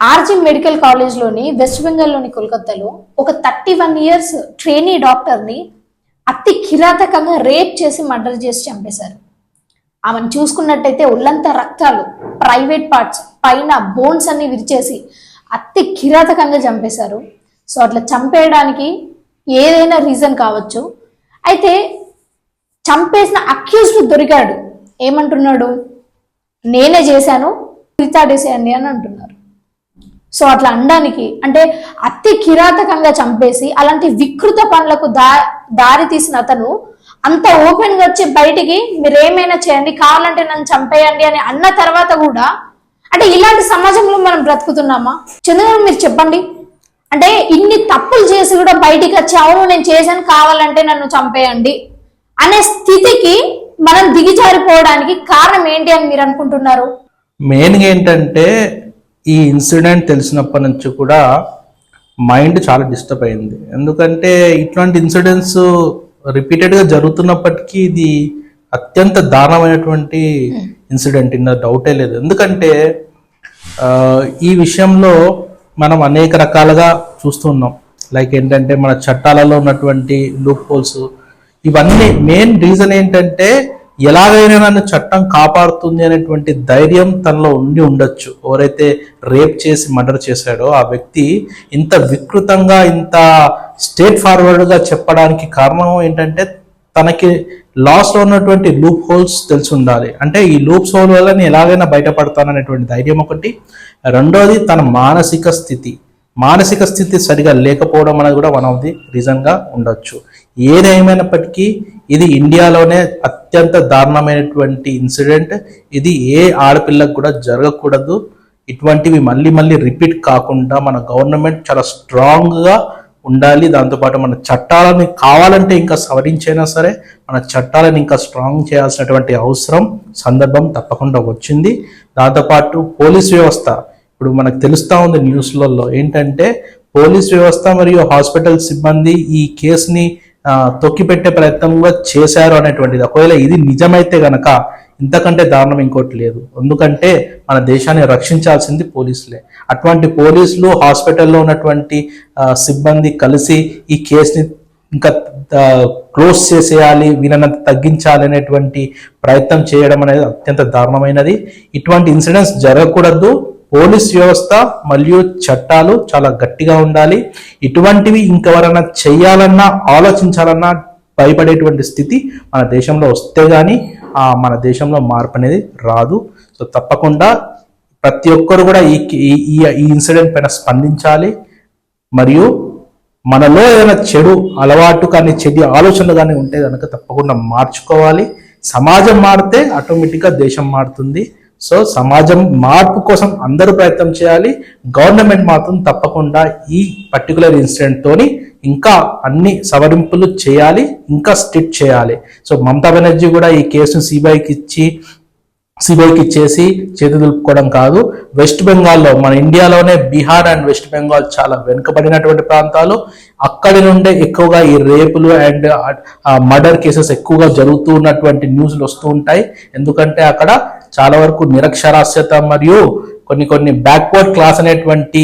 RG medical కాలేజ్లోని west బెంగాల్లోని కోల్కత్తాలో ఒక thirty one years trainee డాక్టర్ని అతి కిరాతకంగా రేప్ చేసి మర్డర్ చేసి చంపేశారు. ఆమెను చూసుకున్నట్టయితే ఒళ్ళంతా రక్తాలు ప్రైవేట్ పార్ట్స్ పైన బోన్స్ అన్ని విరిచేసి అతి కిరాతకంగా చంపేశారు. సో అట్లా చంపేయడానికి ఏదైనా రీజన్ కావచ్చు. అయితే చంపేసిన అక్యూజ్డ్ దొరికాడు. ఏమంటున్నాడు? నేనే చేశాను ఉరితాడేసేయండి అని అంటున్నారు. సో అట్లా అనడానికి అంటే అతి కిరాతకంగా చంపేసి అలాంటి వికృత పనులకు దా దారి తీసిన అతను అంత ఓపెన్గా వచ్చి బయటికి మీరు ఏమైనా చేయండి కావాలంటే నన్ను చంపేయండి అని అన్న తర్వాత కూడా అంటే ఇలాంటి సమాజంలో మనం బ్రతుకుతున్నామా? చంద్రగారు మీరు చెప్పండి. అంటే ఇన్ని తప్పులు చేసి కూడా బయటికి వచ్చి అవును నేను చేశాను కావాలంటే నన్ను చంపేయండి అనే స్థితికి మనం దిగిజారిపోవడానికి కారణం ఏంటి అని మీరు అనుకుంటున్నారు? మెయిన్గా ఏంటంటే ఈ ఇన్సిడెంట్ తెలిసినప్పటి నుంచి కూడా మైండ్ చాలా డిస్టర్బ్ అయింది. ఎందుకంటే ఇట్లాంటి ఇన్సిడెంట్స్ రిపీటెడ్గా జరుగుతున్నప్పటికీ ఇది అత్యంత దారుణమైనటువంటి ఇన్సిడెంట్. ఇన్న డౌటే లేదు. ఎందుకంటే ఈ విషయంలో మనం అనేక రకాలుగా చూస్తున్నాం లైక్ ఏంటంటే మన చట్టాలలో ఉన్నటువంటి లూప్ హోల్స్. ఇవన్నీ మెయిన్ రీజన్ ఏంటంటే ఎలాగైనా నన్ను చట్టం కాపాడుతుంది అనేటువంటి ధైర్యం తనలో ఉండి ఉండొచ్చు. ఎవరైతే రేప్ చేసి మర్డర్ చేశాడో ఆ వ్యక్తి ఇంత వికృతంగా ఇంత స్టేట్ ఫార్వర్డ్గా చెప్పడానికి కారణం ఏంటంటే తనకి లాస్లో ఉన్నటువంటి లూప్ హోల్స్ తెలిసి ఉండాలి. అంటే ఈ లూప్స్ హోల్ వల్ల నేను ఎలాగైనా బయటపడతాననేటువంటి ధైర్యం ఒకటి. రెండోది తన మానసిక స్థితి. మానసిక స్థితి సరిగా లేకపోవడం అనేది కూడా వన్ ఆఫ్ ది రీజన్గా ఉండొచ్చు. ఏదేమైనప్పటికీ ఇది ఇండియాలోనే అత్యంత దారుణమైనటువంటి ఇన్సిడెంట్. ఇది ఏ ఆడపిల్లకు కూడా జరగకూడదు. ఇటువంటివి మళ్ళీ మళ్ళీ రిపీట్ కాకుండా మన గవర్నమెంట్ చాలా స్ట్రాంగ్గా ఉండాలి. దాంతోపాటు మన చట్టాలని కావాలంటే ఇంకా సవరించైనా సరే మన చట్టాలను ఇంకా స్ట్రాంగ్ చేయాల్సినటువంటి అవసరం సందర్భం తప్పకుండా వచ్చింది. దాంతోపాటు పోలీస్ వ్యవస్థ. ఇప్పుడు మనకు తెలుస్తూ ఉంది న్యూస్లలో ఏంటంటే పోలీస్ వ్యవస్థ మరియు హాస్పిటల్ సిబ్బంది ఈ కేసుని తొక్కిపెట్టే ప్రయత్నం కూడా చేశారు అనేటువంటిది. ఒకవేళ ఇది నిజమైతే గనక ఇంతకంటే దారుణం ఇంకోటి లేదు. ఎందుకంటే మన దేశాన్ని రక్షించాల్సింది పోలీసులే. అటువంటి పోలీసులు హాస్పిటల్లో ఉన్నటువంటి సిబ్బంది కలిసి ఈ కేసుని ఇంకా క్లోజ్ చేసేయాలి వీళ్ళని తగ్గించాలి అనేటువంటి ప్రయత్నం చేయడం అనేది అత్యంత దారుణమైనది. ఇటువంటి ఇన్సిడెంట్స్ జరగకూడదు. పోలీస్ వ్యవస్థ మరియు చట్టాలు చాలా గట్టిగా ఉండాలి. ఇటువంటివి ఇంకెవరైనా చేయాలన్నా ఆలోచించాలన్నా భయపడేటువంటి స్థితి మన దేశంలో వస్తే కానీ మన దేశంలో మార్పు అనేది రాదు. సో తప్పకుండా ప్రతి ఒక్కరు కూడా ఈ ఈ- ఈ ఈ ఇన్సిడెంట్ పైన స్పందించాలి. మరియు మనలో ఏదైనా చెడు అలవాటు కానీ చెడు ఆలోచనలు కానీ ఉంటే కనుక తప్పకుండా మార్చుకోవాలి. సమాజం మారితే ఆటోమేటిక్గా దేశం మారుతుంది. సో సమాజం మార్పు కోసం అందరూ ప్రయత్నం చేయాలి. గవర్నమెంట్ మాత్రం తప్పకుండా ఈ పర్టికులర్ ఇన్సిడెంట్తోని ఇంకా అన్ని సవరింపులు చేయాలి ఇంకా స్ట్రిక్ట్ చేయాలి. సో మమతా బెనర్జీ కూడా ఈ కేసును సిబిఐకి ఇచ్చి సిబిఐకి ఇచ్చేసి చేతి దులుపుకోవడం కాదు. వెస్ట్ బెంగాల్లో మన ఇండియాలోనే బీహార్ అండ్ వెస్ట్ బెంగాల్ చాలా వెనుకబడినటువంటి ప్రాంతాలు. అక్కడి నుండే ఎక్కువగా ఈ రేపులు అండ్ మర్డర్ కేసెస్ ఎక్కువగా జరుగుతూ ఉన్నటువంటి న్యూస్లు వస్తూ ఉంటాయి. ఎందుకంటే అక్కడ చాలా వరకు నిరక్షరాస్యత మరియు కొన్ని కొన్ని బ్యాక్వర్డ్ క్లాస్ అనేటువంటి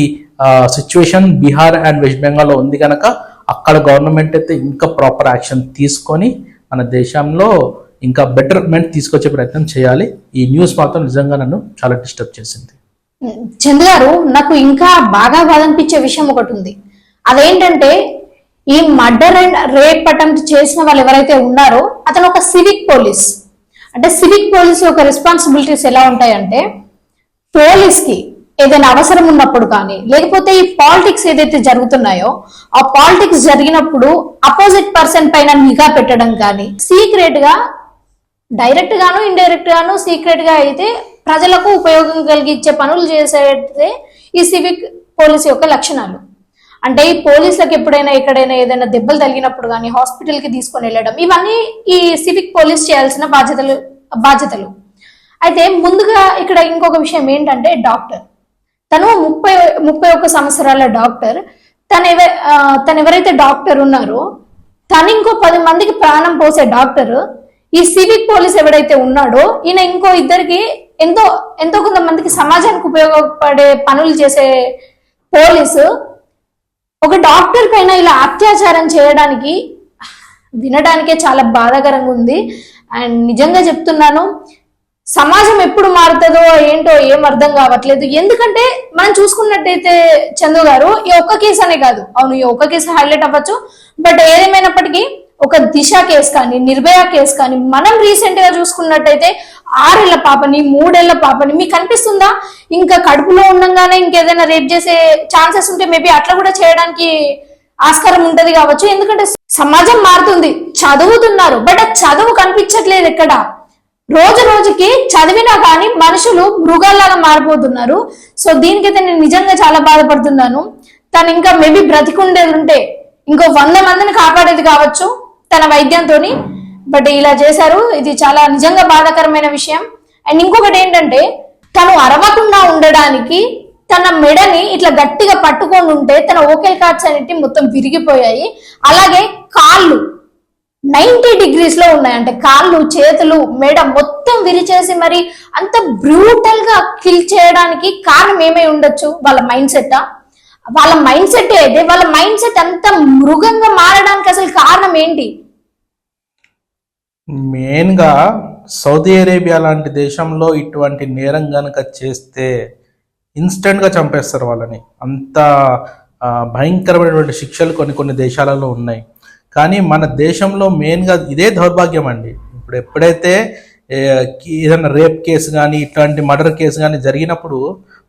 సిచ్యువేషన్ బీహార్ అండ్ వెస్ట్ బెంగాల్లో ఉంది కనుక అక్కడ గవర్నమెంట్ అయితే ఇంకా ప్రాపర్ యాక్షన్ తీసుకొని మన దేశంలో ఇంకా బెటర్మెంట్ తీసుకొచ్చే ప్రయత్నం చేయాలి. ఈ న్యూస్ మాత్రం నిజంగా నన్ను చాలా డిస్టర్బ్ చేసింది. చంద్ర గారు నాకు ఇంకా బాగా బాధ అనిపించే విషయం ఒకటి ఉంది. అదేంటంటే ఈ మర్డర్ అండ్ రేప్ అటెంప్ట్ చేసిన వాళ్ళు ఎవరైతే ఉన్నారో అతను ఒక సివిక్ పోలీస్ అంటే సివిక్ పోలీస్ యొక్క రెస్పాన్సిబిలిటీస్ ఎలా ఉంటాయంటే పోలీస్కి ఏదైనా అవసరం ఉన్నప్పుడు కానీ లేకపోతే ఈ పాలిటిక్స్ ఏదైతే జరుగుతున్నాయో ఆ పాలిటిక్స్ జరిగినప్పుడు అపోజిట్ పర్సన్ పైన నిఘా పెట్టడం కానీ సీక్రెట్గా డైరెక్ట్ గాను ఇండైరెక్ట్ గాను సీక్రెట్గా అయితే ప్రజలకు ఉపయోగం కలిగించే పనులు చేసేదే ఈ సివిక్ పోలీస్ యొక్క లక్షణాలు. అంటే ఈ పోలీసులకు ఎప్పుడైనా ఎక్కడైనా ఏదైనా దెబ్బలు తగిలినప్పుడు కానీ హాస్పిటల్కి తీసుకొని వెళ్ళడం ఇవన్నీ ఈ సివిక్ పోలీస్ చేయాల్సిన బాధ్యతలు బాధ్యతలు. అయితే ముందుగా ఇక్కడ ఇంకొక విషయం ఏంటంటే డాక్టర్. తను ముప్పై ముప్పై ఒక్క సంవత్సరాల డాక్టర్. తను ఎవ తను ఎవరైతే డాక్టర్ ఉన్నారో తను ఇంకో పది మందికి ప్రాణం పోసే డాక్టర్ ఈ సివిక్ పోలీస్ ఎవడైతే ఉన్నాడో ఈయన ఇంకో ఇద్దరికి ఎంతో ఎంతో కొంతమందికి సమాజానికి ఉపయోగపడే పనులు చేసే పోలీసు ఒక డాక్టర్ పైన ఇలా అత్యాచారం చేయడానికి వినడానికే చాలా బాధాకరంగా ఉంది. అండ్ నిజంగా చెప్తున్నాను సమాజం ఎప్పుడు మారుతుందో ఏంటో ఏం అర్థం కావట్లేదు. ఎందుకంటే మనం చూసుకున్నట్టయితే చందు గారు ఈ ఒక్క కేసు అనే కాదు. అవును ఈ ఒక్క కేసు హైలైట్ అవ్వచ్చు. బట్ ఏదేమైనప్పటికీ ఒక దిశ కేసు కానీ నిర్భయ కేసు కానీ మనం రీసెంట్గా చూసుకున్నట్టయితే ఆరేళ్ళ పాపని మూడేళ్ళ పాపని మీకు కనిపిస్తుందా? ఇంకా కడుపులో ఉండగానే ఇంకేదైనా రేప్ చేసే ఛాన్సెస్ ఉంటే మేబీ అట్లా కూడా చేయడానికి ఆస్కారం ఉంటది కావచ్చు. ఎందుకంటే సమాజం మారుతుంది చదువుతున్నారు బట్ ఆ చదువు కనిపించట్లేదు ఎక్కడ? రోజు రోజుకి చదివినా కానీ మనుషులు మృగాల్లాగా మారిపోతున్నారు. సో దీనికైతే నేను నిజంగా చాలా బాధపడుతున్నాను. తను ఇంకా మేబీ బ్రతికుండేది ఉంటే ఇంకో వంద మందిని కాపాడేది కావచ్చు. తన వైద్యంతో బట్ ఇలా చేశారు. ఇది చాలా నిజంగా బాధాకరమైన విషయం. అండ్ ఇంకొకటి ఏంటంటే తను అరవకుండా ఉండడానికి తన మెడని ఇట్లా గట్టిగా పట్టుకొని ఉంటే తన ఓకెల్ కార్డ్స్ అనేవి మొత్తం విరిగిపోయాయి. అలాగే కాళ్ళు నైన్టీ డిగ్రీస్లో ఉన్నాయి. అంటే కాళ్ళు చేతులు మెడ మొత్తం విరిచేసి మరి అంత బ్రూటల్గా కిల్ చేయడానికి కారణం ఏమై ఉండొచ్చు? వాళ్ళ మైండ్ సెట్? వాళ్ళ మైండ్ సెట్ అయితే వాళ్ళ మైండ్ సెట్ అంత మృగంగా మారడానికి అసలు కారణం ఏంటి? మెయిన్గా సౌదీ అరేబియా లాంటి దేశంలో ఇటువంటి నేరం గనక చేస్తే ఇన్స్టెంట్గా చంపేస్తారు వాళ్ళని. అంత భయంకరమైనటువంటి శిక్షలు కొన్ని కొన్ని దేశాలలో ఉన్నాయి. కానీ మన దేశంలో మెయిన్గా ఇదే దౌర్భాగ్యం అండి. ఇప్పుడు ఎప్పుడైతే ఏదైనా రేప్ కేసు కానీ ఇట్లాంటి మర్డర్ కేసు కానీ జరిగినప్పుడు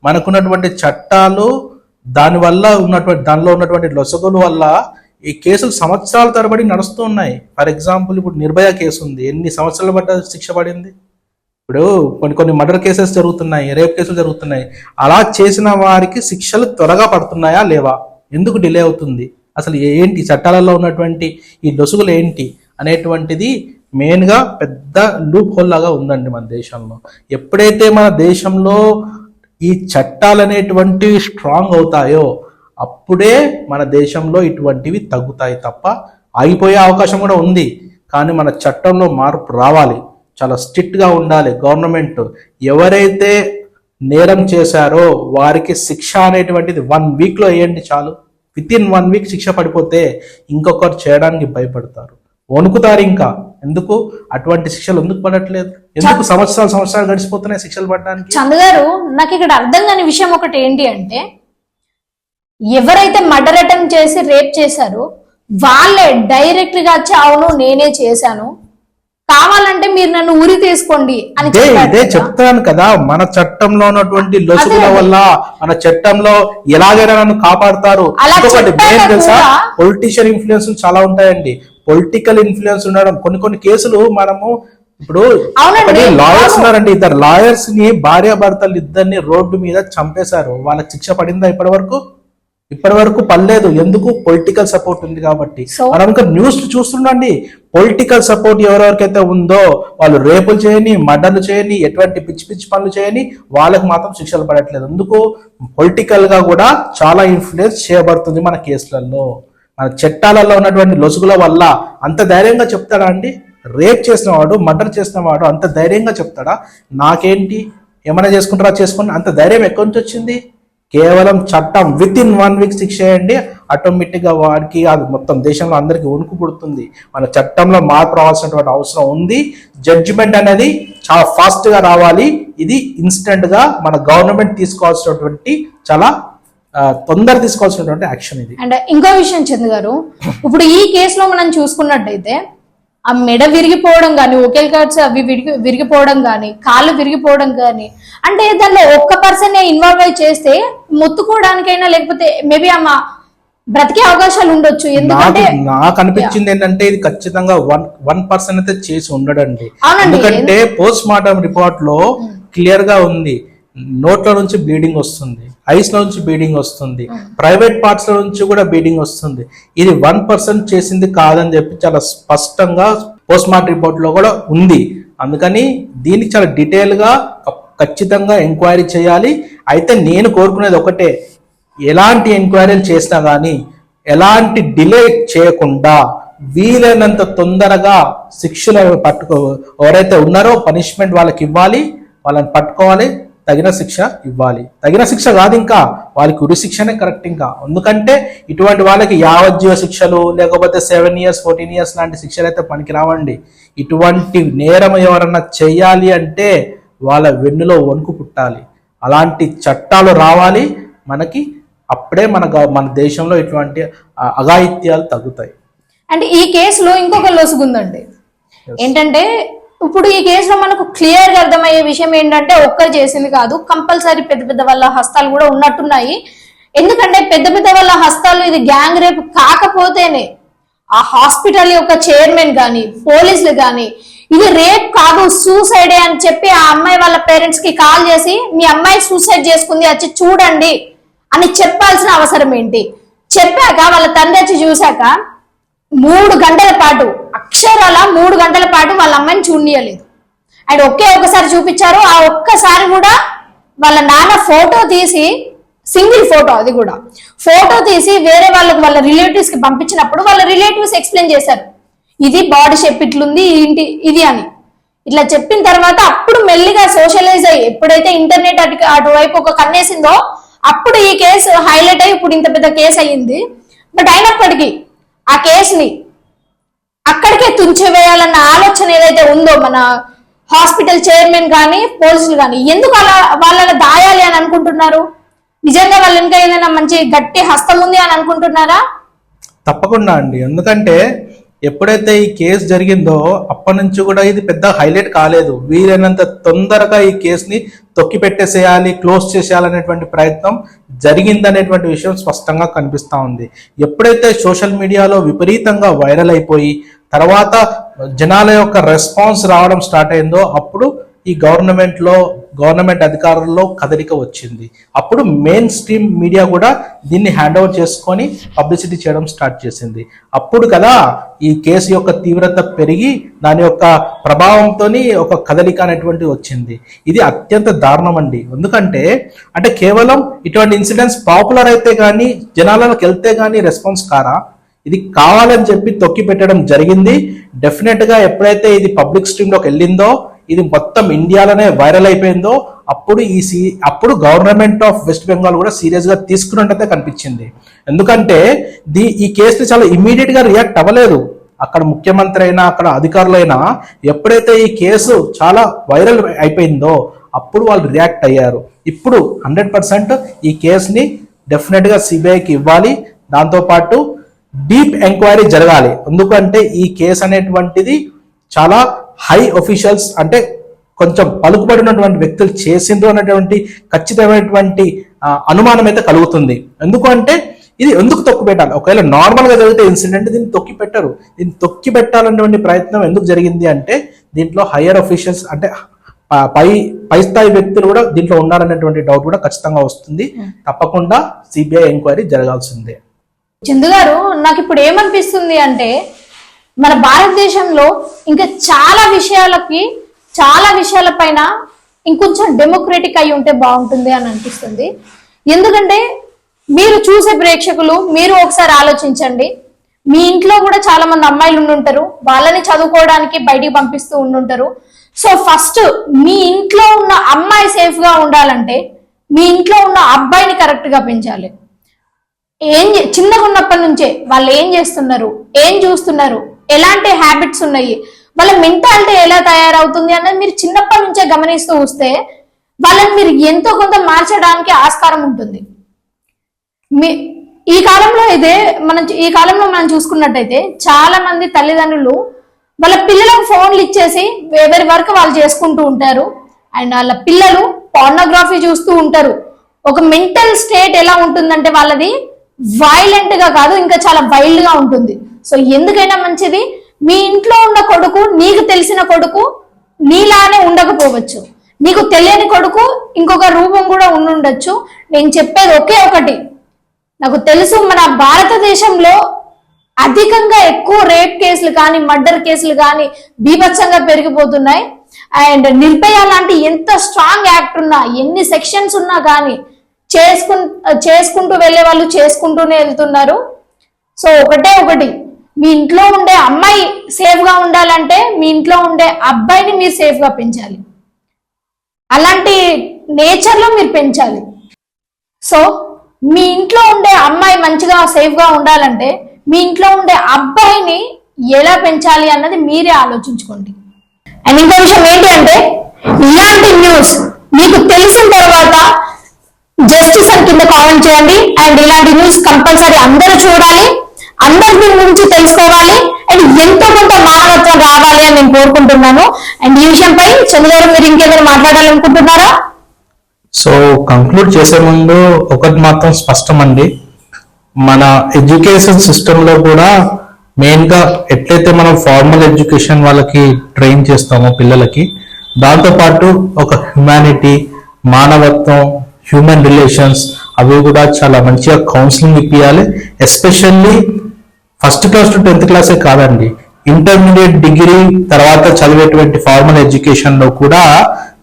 మనకున్నటువంటి చట్టాలు దానివల్ల ఉన్నటువంటి దానిలో ఉన్నటువంటి లొసగుల వల్ల ఈ కేసులు సంవత్సరాల తరబడి నడుస్తూ ఉన్నాయి. ఫర్ ఎగ్జాంపుల్ ఇప్పుడు నిర్భయ కేసు ఉంది. ఎన్ని సంవత్సరాల పడ్డ శిక్ష పడింది? ఇప్పుడు కొన్ని కొన్ని మర్డర్ కేసెస్ జరుగుతున్నాయి రేప్ కేసులు జరుగుతున్నాయి. అలా చేసిన వారికి శిక్షలు త్వరగా పడుతున్నాయా లేవా? ఎందుకు డిలే అవుతుంది? అసలు ఏంటి? చట్టాలలో ఉన్నటువంటి ఈ లొసుగులు ఏంటి? అనేటువంటిది మెయిన్గా పెద్ద లూప్ హోల్ లాగా ఉందండి మన దేశంలో. ఎప్పుడైతే మన దేశంలో ఈ చట్టాలు అనేటువంటివి స్ట్రాంగ్ అవుతాయో అప్పుడే మన దేశంలో ఇటువంటివి తగ్గుతాయి తప్ప ఆగిపోయే అవకాశం కూడా ఉంది. కానీ మన చట్టంలో మార్పు రావాలి. చాలా స్ట్రిక్ట్గా ఉండాలి. గవర్నమెంట్ ఎవరైతే నేరం చేశారో వారికి శిక్ష అనేటువంటిది వన్ వీక్లో వేయండి చాలు. విత్ ఇన్ వన్ వీక్ శిక్ష పడిపోతే ఇంకొకరు చేయడానికి భయపడతారు. వణుకుతారు ఇంకా. ఎందుకు? అటువంటి శిక్షలు ఎందుకు పడట్లేదు? ఎందుకు సంవత్సరాలు సంవత్సరాలు గడిచిపోతున్నాయి శిక్షలు పడడానికి? చంద్ గారు నాకు ఇక్కడ అర్థం కాని విషయం ఒకటి ఏంటి అంటే ఎవరైతే మర్డర్ అటెంప్ట్ చేసి రేప్ చేశారో వాళ్ళే డైరెక్ట్గా వచ్చి అవును నేనే చేశాను. కావాలంటే మీరు నన్ను ఉరి తీసుకోండి అని ఇదే. చెప్తాను కదా. మన చట్టంలో ఉన్నటువంటి లొసుగుల. వల్ల మన చట్టంలో ఎలాగైనా నన్ను కాపాడుతారు. తెలుసా? పొలిటీషియన్ ఇన్ఫ్లుయెన్స్ చాలా ఉంటాయండి. పొలిటికల్ ఇన్ఫ్లుయెన్స్ ఉండడం. కొన్ని కొన్ని కేసులు మనము ఇప్పుడు లాయర్స్. ఉన్నారండి. ఇద్దరు లాయర్స్ని భార్యాభర్తలు ఇద్దరిని రోడ్డు మీద చంపేశారు. వాళ్ళకి శిక్ష పడిందా ఇప్పటి వరకు ఇప్పటి వరకు పర్లేదు ఎందుకు? పొలిటికల్ సపోర్ట్ ఉంది కాబట్టి. మనం ఇంకా న్యూస్ చూస్తుండండి. పొలిటికల్ సపోర్ట్ ఎవరెవరికైతే ఉందో వాళ్ళు రేపులు చేయని మర్డర్లు చేయని ఎటువంటి పిచ్చి పిచ్చి పనులు చేయని వాళ్ళకి మాత్రం శిక్షలు పడట్లేదు. ఎందుకు? పొలిటికల్గా కూడా చాలా ఇన్ఫ్లుయెన్స్ చేయబడుతుంది మన కేసులలో. మన చట్టాలలో ఉన్నటువంటి లొసుగుల వల్ల అంత ధైర్యంగా చెప్తాడా అండి? రేప్ చేసిన వాడు మర్డర్ చేసిన వాడు అంత ధైర్యంగా చెప్తాడా? నాకేంటి? ఏమైనా చేసుకుంటారా చేసుకోండి అంత ధైర్యం ఎక్కడి నుంచి వచ్చింది? కేవలం చట్టం విత్ ఇన్ వన్ వీక్ శిక్ష చేయండి ఆటోమేటిక్గా వారికి వాడికి అది మొత్తం దేశంలో అందరికీ వణుకు పుడుతుంది. మన చట్టంలో మార్పు రావాల్సినటువంటి అవసరం ఉంది. జడ్జిమెంట్ అనేది చాలా ఫాస్ట్గా రావాలి. ఇది ఇన్స్టెంట్గా మన గవర్నమెంట్ తీసుకోవాల్సినటువంటి చాలా తొందర తీసుకోవాల్సినటువంటి యాక్షన్ ఇది. అండ్ ఇంకో విషయం చంద్ గారు ఇప్పుడు ఈ కేసులో మనం చూసుకున్నట్టయితే ఆ మెడ విరిగిపోవడం కానీ ఒకేల్ కార్డ్స్ అవి విరిగి విరిగిపోవడం కానీ కాళ్ళు విరిగిపోవడం కానీ అంటే దానిలో ఒక్క పర్సన్ ఇన్వాల్వ్ అయి చేస్తే మొత్తుకోవడానికైనా లేకపోతే మేబీ ఆమె బ్రతికే అవకాశాలు ఉండొచ్చు. ఎందుకంటే నాకు అనిపించింది ఏంటంటే ఇది ఖచ్చితంగా వన్ వన్ పర్సన్ అయితే చేసి ఉండడండి. ఎందుకంటే పోస్ట్ మార్టం రిపోర్ట్లో క్లియర్గా ఉంది. నోట్ల నుంచి బ్లీడింగ్ వస్తుంది ఐస్లో నుంచి బ్లీడింగ్ వస్తుంది ప్రైవేట్ పార్ట్స్లో నుంచి కూడా బ్లీడింగ్ వస్తుంది. ఇది వన్ పర్సన్ చేసింది కాదని చెప్పి చాలా స్పష్టంగా పోస్ట్ మార్టం రిపోర్ట్లో కూడా ఉంది. అందుకని దీనికి చాలా డీటెయిల్గా క- ఖచ్చితంగా ఎంక్వైరీ చేయాలి. అయితే నేను కోరుకునేది ఒకటే ఎలాంటి ఎంక్వైరీలు చేసినా కానీ ఎలాంటి డిలే చేయకుండా వీలైనంత తొందరగా శిక్షలు పట్టుకో ఎవరైతే ఉన్నారో పనిష్మెంట్ వాళ్ళకి ఇవ్వాలి వాళ్ళని పట్టుకోవాలి. తగిన శిక్ష ఇవ్వాలి. తగిన శిక్ష కాదు ఇంకా వాళ్ళకి ఉరి శిక్షనే కరెక్ట్ ఇంకా. ఎందుకంటే ఇటువంటి వాళ్ళకి యావజ్జీవ శిక్షలు లేకపోతే సెవెన్ ఇయర్స్ ఫోర్టీన్ ఇయర్స్ లాంటి శిక్షలు అయితే పనికి రావండి ఇటువంటి నేరం ఎవరన్నా చెయ్యాలి అంటే వాళ్ళ వెన్నులో వణుకు పుట్టాలి. అలాంటి చట్టాలు రావాలి. మనకి అప్పుడే మన మన దేశంలో ఇటువంటి అఘాయిత్యాలు తగ్గుతాయి. అంటే ఈ కేసులో ఇంకొక లొసుగుందండి. ఏంటంటే ఇప్పుడు ఈ కేసులో మనకు క్లియర్గా అర్థమయ్యే విషయం ఏంటంటే ఒక్కరు చేసింది కాదు కంపల్సరీ పెద్ద పెద్ద వాళ్ళ హస్తాలు కూడా ఉన్నట్టున్నాయి. ఎందుకంటే పెద్ద పెద్ద వాళ్ళ హస్తాలు ఇది గ్యాంగ్ రేప్ కాకపోతేనే ఆ హాస్పిటల్ యొక్క చైర్మన్ కానీ పోలీసులు కానీ ఇది రేప్ కాదు సూసైడే అని చెప్పి ఆ అమ్మాయి వాళ్ళ పేరెంట్స్కి కాల్ చేసి మీ అమ్మాయి సూసైడ్ చేసుకుంది వచ్చి చూడండి అని చెప్పాల్సిన అవసరం ఏంటి? చెప్పాక వాళ్ళ తండ్రి వచ్చి చూశాక మూడు గంటల పాటు అక్షరాల మూడు గంటల పాటు వాళ్ళ అమ్మాయిని చూడనీయలేదు. అండ్ ఒకే ఒకసారి చూపించారు ఆ ఒక్కసారి కూడా వాళ్ళ నాన్న ఫోటో తీసి సింగిల్ ఫోటో అది కూడా ఫోటో తీసి వేరే వాళ్ళకి వాళ్ళ రిలేటివ్స్కి పంపించినప్పుడు వాళ్ళ రిలేటివ్స్ ఎక్స్ప్లెయిన్ చేశారు. ఇది బాడీ షేప్ ఇట్లుంది ఏంటి ఇది అని. ఇట్లా చెప్పిన తర్వాత అప్పుడు మెల్లిగా సోషలైజ్ అయ్యి ఎప్పుడైతే ఇంటర్నెట్ అటు అటువైపు ఒక కన్నేసిందో అప్పుడు ఈ కేసు హైలైట్ అయ్యి ఇప్పుడు ఇంత పెద్ద కేసు అయ్యింది. బట్ అయినప్పటికీ ఆ కేసుని అక్కడికే తుంచివేయాలన్న ఆలోచన ఏదైతే ఉందో మన హాస్పిటల్ చైర్మన్ కానీ పోలీసులు కానీ ఎందుకు అలా వాళ్ళని దాయాలి అని అనుకుంటున్నారు? నిజంగా వాళ్ళ ఇంకా ఏదైనా మంచి గట్టి హస్తం ఉంది అని అనుకుంటున్నారా? తప్పకుండా అండి. ఎందుకంటే ఎప్పుడైతే ఈ కేసు జరిగిందో అప్పటి నుంచి కూడా ఇది పెద్ద హైలైట్ కాలేదు. వీలైనంత తొందరగా ఈ కేసుని తొక్కి పెట్టేసేయాలి క్లోజ్ చేసేయాలనేటువంటి ప్రయత్నం జరిగిందనేటువంటి విషయం స్పష్టంగా కనిపిస్తూ ఉంది. ఎప్పుడైతే సోషల్ మీడియాలో విపరీతంగా వైరల్ అయిపోయి తర్వాత జనాల యొక్క రెస్పాన్స్ రావడం స్టార్ట్ అయిందో అప్పుడు ఈ గవర్నమెంట్లో గవర్నమెంట్ అధికారుల్లో కదలిక వచ్చింది. అప్పుడు మెయిన్ స్ట్రీమ్ మీడియా కూడా దీన్ని హ్యాండ్ ఓవర్ చేసుకొని పబ్లిసిటీ చేయడం స్టార్ట్ చేసింది. అప్పుడు కదా ఈ కేసు యొక్క తీవ్రత పెరిగి దాని యొక్క ప్రభావంతో ఒక కదలిక అనేటువంటి వచ్చింది. ఇది అత్యంత దారుణం అండి. ఎందుకంటే అంటే కేవలం ఇటువంటి ఇన్సిడెంట్స్ పాపులర్ అయితే కానీ జనాలకు వెళ్తే కానీ రెస్పాన్స్ కారా? ఇది కావాలని చెప్పి తొక్కి పెట్టడం జరిగింది. డెఫినెట్గా ఎప్పుడైతే ఇది పబ్లిక్ స్ట్రీమ్లోకి వెళ్ళిందో ఇది మొత్తం ఇండియాలోనే వైరల్ అయిపోయిందో అప్పుడు ఈ సీ అప్పుడు గవర్నమెంట్ ఆఫ్ వెస్ట్ బెంగాల్ కూడా సీరియస్గా తీసుకున్నట్టయితే కనిపించింది. ఎందుకంటే దీ ఈ కేసుని చాలా ఇమీడియట్గా రియాక్ట్ అవ్వలేదు. అక్కడ ముఖ్యమంత్రి అయినా అక్కడ అధికారులైనా ఎప్పుడైతే ఈ కేసు చాలా వైరల్ అయిపోయిందో అప్పుడు వాళ్ళు రియాక్ట్ అయ్యారు. ఇప్పుడు హండ్రెడ్ పర్సెంట్ ఈ కేసుని డెఫినెట్గా సిబిఐకి ఇవ్వాలి. దాంతోపాటు డీప్ ఎంక్వైరీ జరగాలి. ఎందుకంటే ఈ కేసు అనేటువంటిది చాలా హై ఒఫీషియల్స్ అంటే కొంచెం పలుకుబడినటువంటి వ్యక్తులు చేసిండ్రు అనేటువంటి ఖచ్చితమైనటువంటి అనుమానం అయితే కలుగుతుంది. ఎందుకు అంటే ఇది ఎందుకు తొక్కి పెట్టాలి ఒకవేళ నార్మల్గా జరిగితే ఇన్సిడెంట్ దీన్ని తొక్కి పెట్టరు దీన్ని తొక్కి పెట్టాలనేటువంటి ప్రయత్నం ఎందుకు జరిగింది అంటే దీంట్లో హయ్యర్ ఒఫీషియల్స్ అంటే ప- పై పై స్థాయి వ్యక్తులు కూడా దీంట్లో ఉన్నారనేటువంటి డౌట్ కూడా ఖచ్చితంగా వస్తుంది. తప్పకుండా సిబిఐ ఎంక్వైరీ జరగాల్సిందే చందు గారు నాకు ఇప్పుడు ఏమనిపిస్తుంది అంటే మన భారతదేశంలో ఇంకా చాలా విషయాలకి చాలా విషయాల పైన ఇంకొంచెం డెమోక్రటిక్ అయి ఉంటే బాగుంటుంది అని అనిపిస్తుంది. ఎందుకంటే మీరు చూసే ప్రేక్షకులు మీరు ఒకసారి ఆలోచించండి. మీ ఇంట్లో కూడా చాలా మంది అమ్మాయిలు ఉండుంటారు. వాళ్ళని చదువుకోవడానికి బయటికి పంపిస్తూ ఉండుంటారు. సో ఫస్ట్ మీ ఇంట్లో ఉన్న అమ్మాయి సేఫ్గా ఉండాలంటే మీ ఇంట్లో ఉన్న అబ్బాయిని కరెక్ట్గా పెంచాలి. ఏం చే- చిన్నగా ఉన్నప్పటి నుంచే వాళ్ళు ఏం చేస్తున్నారు? ఏం చూస్తున్నారు? ఎలాంటి హ్యాబిట్స్ ఉన్నాయి? వాళ్ళ మెంటాలిటీ ఎలా తయారవుతుంది అన్నది మీరు చిన్నప్పటి నుంచే గమనిస్తూ వస్తే వాళ్ళని మీరు ఎంతో కొంత మార్చడానికి ఆస్కారం ఉంటుంది. మీ ఈ కాలంలో అయితే మనం ఈ కాలంలో మనం చూసుకున్నట్టయితే చాలా మంది తల్లిదండ్రులు వాళ్ళ పిల్లలకు ఫోన్లు ఇచ్చేసి ఎవరి వరకు వాళ్ళు చేసుకుంటూ ఉంటారు. అండ్ వాళ్ళ పిల్లలు పార్నోగ్రఫీ చూస్తూ ఉంటారు. ఒక మెంటల్ స్టేట్ ఎలా ఉంటుందంటే వాళ్ళది వైలెంట్గా కాదు ఇంకా చాలా వైల్డ్గా ఉంటుంది. సో ఎందుకైనా మంచిది. మీ ఇంట్లో ఉన్న కొడుకు నీకు తెలిసిన కొడుకు నీలానే ఉండకపోవచ్చు. నీకు తెలియని కొడుకు ఇంకొక రూపం కూడా ఉండుండొచ్చు. నేను చెప్పేది ఒకే ఒకటి. నాకు తెలుసు మన భారతదేశంలో అధికంగా ఎక్కువ రేప్ కేసులు కానీ మర్డర్ కేసులు కానీ బీభత్సంగా పెరిగిపోతున్నాయి. అండ్ నిర్భయ లాంటి ఎంత స్ట్రాంగ్ యాక్ట్ ఉన్నా ఎన్ని సెక్షన్స్ ఉన్నా కానీ చేసుకు చేసుకుంటూ వెళ్ళే వాళ్ళు చేసుకుంటూనే వెళ్తున్నారు. సో ఒకటే ఒకటి. మీ ఇంట్లో ఉండే అమ్మాయి సేఫ్గా ఉండాలంటే మీ ఇంట్లో ఉండే అబ్బాయిని మీరు సేఫ్గా పెంచాలి. అలాంటి నేచర్లో మీరు పెంచాలి. సో మీ ఇంట్లో ఉండే అమ్మాయి మంచిగా సేఫ్గా ఉండాలంటే మీ ఇంట్లో ఉండే అబ్బాయిని ఎలా పెంచాలి అన్నది మీరే ఆలోచించుకోండి. అండ్ ఇంకో విషయం ఏంటి అంటే ఇలాంటి న్యూస్ మీకు తెలిసిన తర్వాత జస్టిస్ అని కింద కామెంట్ చేయండి. అండ్ ఇలాంటి న్యూస్ కంపల్సరీ అందరూ చూడాలి. అందరి దీని గురించి తెలుసుకోవాలి అండ్ ఎంతో కొంత మానవత్వం రావాలి అని నేను కోరుకుంటున్నాను. అండ్ ఈ విషయంపై చంద్రగారు మీరు ఇంకేమైనా మాట్లాడాలనుకుంటున్నారా? సో కంక్లూడ్ చేసే ముందు ఒకటి మాత్రం స్పష్టం అండి మన ఎడ్యుకేషన్ సిస్టంలో కూడా మెయిన్గా ఎట్లయితే మనం ఫార్మల్ ఎడ్యుకేషన్ వాళ్ళకి ట్రైన్ చేస్తామో పిల్లలకి దాంతోపాటు ఒక హ్యుమానిటీ మానవత్వం హ్యూమన్ రిలేషన్స్ అవి కూడా చాలా మంచిగా counselling ఇప్పియాలి. Especially first class to tenth క్లాసే కాదండి. ఇంటర్మీడియట్ డిగ్రీ తర్వాత చదివేటువంటి ఫార్మల్ ఎడ్యుకేషన్లో కూడా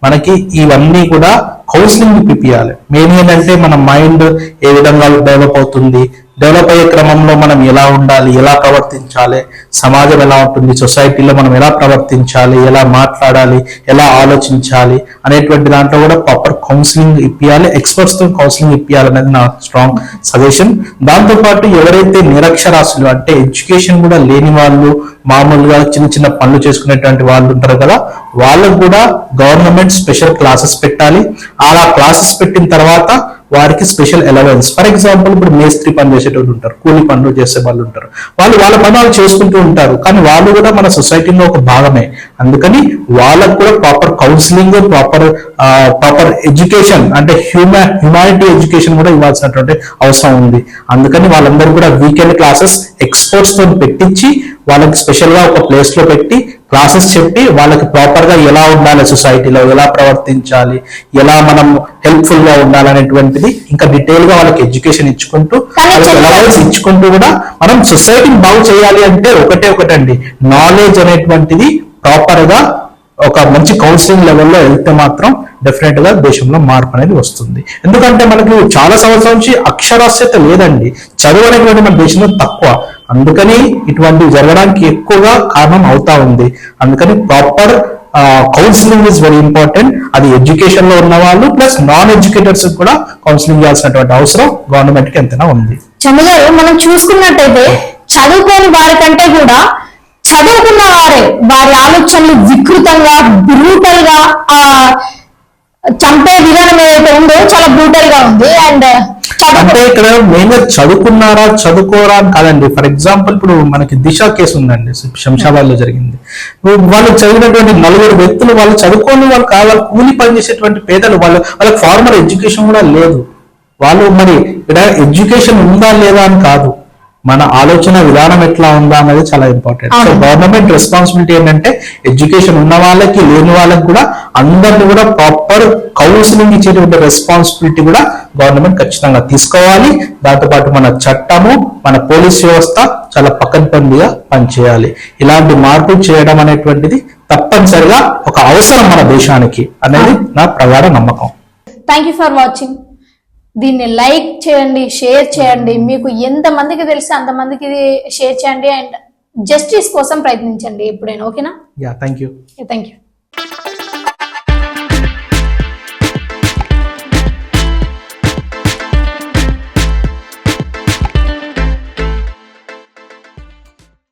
మనకి ఇవన్నీ కూడా కౌన్సిలింగ్ పిపియాలి మెయిన్ ఏంటంటే మన మైండ్ ఏ విధంగా డెవలప్ అవుతుంది డెవలప్ అయ్యే క్రమంలో మనం ఎలా ఉండాలి ఎలా ప్రవర్తించాలి సమాజం ఎలా ఉంటుంది సొసైటీలో మనం ఎలా ప్రవర్తించాలి ఎలా మాట్లాడాలి ఎలా ఆలోచించాలి అనేటువంటి దాంట్లో కూడా ప్రాపర్ కౌన్సిలింగ్ ఇప్పియాలి ఎక్స్పర్ట్స్తో కౌన్సిలింగ్ ఇప్పియాలి అనేది నా స్ట్రాంగ్ సజెషన్ దాంతోపాటు ఎవరైతే నిరక్షరాస్యులు అంటే ఎడ్యుకేషన్ కూడా లేని వాళ్ళు మామూలుగా చిన్న చిన్న పనులు చేసుకునేటువంటి వాళ్ళు ఉంటారు కదా వాళ్ళకు కూడా గవర్నమెంట్ స్పెషల్ క్లాసెస్ పెట్టాలి. అలా క్లాసెస్ పెట్టిన తర్వాత వారికి స్పెషల్ అలవెన్స్ ఫర్ ఎగ్జాంపుల్ ఇప్పుడు మేస్త్రి పని చేసేటోళ్ళు ఉంటారు కూలి పనులు చేసే వాళ్ళు ఉంటారు. వాళ్ళు వాళ్ళ పని వాళ్ళు చేసుకుంటూ ఉంటారు కానీ వాళ్ళు కూడా మన సొసైటీలో ఒక భాగమే. అందుకని వాళ్ళకు కూడా proper counselling proper proper education అంటే హ్యూమా హ్యుమానిటీ ఎడ్యుకేషన్ కూడా ఇవ్వాల్సినటువంటి అవసరం ఉంది. అందుకని వాళ్ళందరూ కూడా వీకెండ్ క్లాసెస్ ఎక్స్పర్ట్స్తో పెట్టించి వాళ్ళకి స్పెషల్గా ఒక ప్లేస్లో పెట్టి క్లాసెస్ చెప్పి వాళ్ళకి ప్రాపర్గా ఎలా ఉండాలి సొసైటీలో ఎలా ప్రవర్తించాలి ఎలా మనం హెల్ప్ఫుల్గా ఉండాలనేటువంటిది ఇంకా డీటెయిల్గా వాళ్ళకి ఎడ్యుకేషన్ ఇచ్చుకుంటూ allowance ఇచ్చుకుంటూ కూడా మనం సొసైటీని బాగు చేయాలి అంటే ఒకటే ఒకటండి. నాలెడ్జ్ అనేటువంటిది ప్రాపర్గా ఒక మంచి కౌన్సిలింగ్ లెవెల్లో వెళ్తే మాత్రం డెఫినెట్గా దేశంలో మార్పు అనేది వస్తుంది. ఎందుకంటే మనకి చాలా సంవత్సరాల నుంచి అక్షరాస్యత లేదండి. చదువు అనేటువంటి మన దేశంలో తక్కువ. అందుకని ఇటువంటివి జరగడానికి ఎక్కువగా కారణం అవుతా ఉంది. అందుకని proper counselling is very important అది ఎడ్యుకేషన్లో ఉన్న వాళ్ళు ప్లస్ నాన్ ఎడ్యుకేటర్స్ కూడా కౌన్సిలింగ్ చేయాల్సినటువంటి అవసరం గవర్నమెంట్కి ఎంతైనా ఉంది. చందు మనం చూసుకున్నట్టయితే చదువుకోని వారి కంటే కూడా చదువుకున్న వారే వారి ఆలోచనలు వికృతంగా బ్రూటల్గా ఆ చంపే విధానం ఏదైతే ఉందో చాలా బ్రూటల్గా ఉంది అండ్ అంటే ఇక్కడ మేము చదువుకున్నారా చదువుకోరా అని కాదండి. ఫర్ ఎగ్జాంపుల్ ఇప్పుడు మనకి దిశ కేసు ఉందండి శంషాబాద్లో జరిగింది. వాళ్ళు చదివినటువంటి నలుగురు వ్యక్తులు వాళ్ళు చదువుకోని వాళ్ళు కావాలి కూలి పనిచేసేటువంటి పేదలు వాళ్ళు వాళ్ళకి ఫార్మల్ ఎడ్యుకేషన్ కూడా లేదు. వాళ్ళు మరి ఇక్కడ ఎడ్యుకేషన్ ఉందా లేదా అని కాదు. మన ఆలోచన విధానం ఎట్లా ఉందా అనేది చాలా ఇంపార్టెంట్ సో. గవర్నమెంట్ రెస్పాన్సిబిలిటీ ఏంటంటే ఎడ్యుకేషన్ ఉన్న వాళ్ళకి లేని వాళ్ళకి కూడా అందరిని కూడా ప్రాపర్ కౌన్సిలింగ్ ఇచ్చేటువంటి రెస్పాన్సిబిలిటీ కూడా గవర్నమెంట్ ఖచ్చితంగా తీసుకోవాలి. దాంతోపాటు మన చట్టము మన పోలీస్ వ్యవస్థ చాలా పకడ్బందీగా పనిచేయాలి. ఇలాంటి మార్పులు చేయడం అనేటువంటిది తప్పనిసరిగా ఒక అవసరం మన దేశానికి అనేది నా ప్రగాఢ నమ్మకం. థ్యాంక్ యూ ఫర్ వాచింగ్ దీన్ని లైక్ చేయండి షేర్ చేయండి. మీకు ఎంత మందికి తెలిస్తే అంతమందికి షేర్ చేయండి అండ్ జస్టిస్ కోసం ప్రయత్నించండి. ఎప్పుడైనా ఓకేనా? Yeah thank you thank you